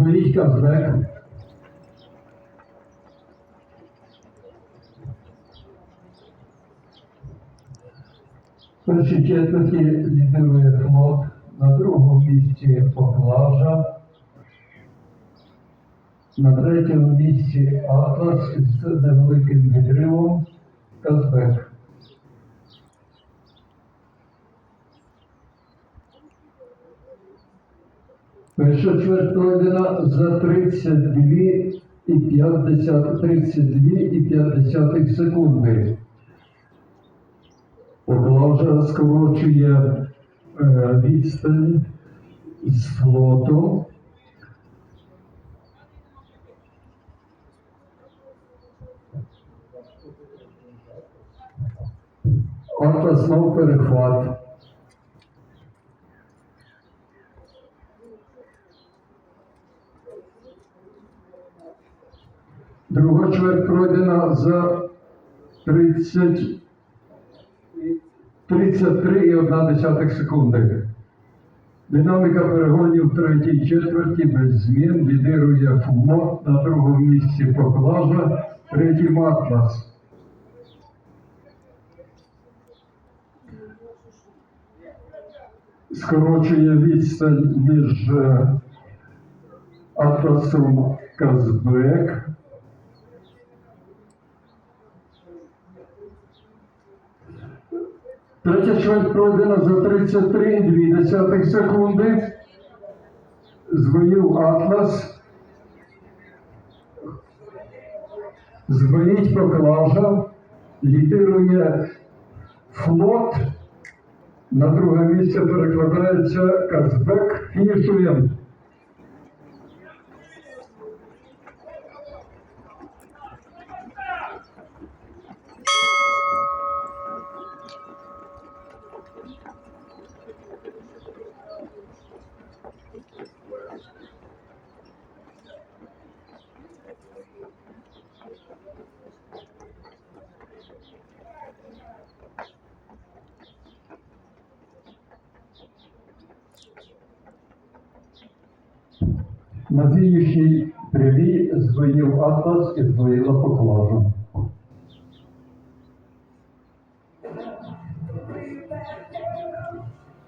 Звоїть Казбек. В першій четверті лідирує флот, на другому місці поклажа, на третьому місці Атлас із невеликим відривом Казбек. Перша чверть пройдена за 32 і 50, 32 і 50 секунди. Поклажа скорочує е, відстань з флотом. Атлас знов перехват. Друга чверть пройдена за 30, 33,1 секунди. Динаміка перегонів третій четверті без змін лідирує флот на другому місці поклажа, третій Атлас. Скорочує відстань між е, Атласом Казбек. Третя чверть пройдена за 33,2 секунди. Звоїв Атлас. Звоїть поклажа. Лідирує флот. На друге місце перекладається Казбек. Фінішуємо. На фінішній прямій звоїв Атлас і звоїла поклажа.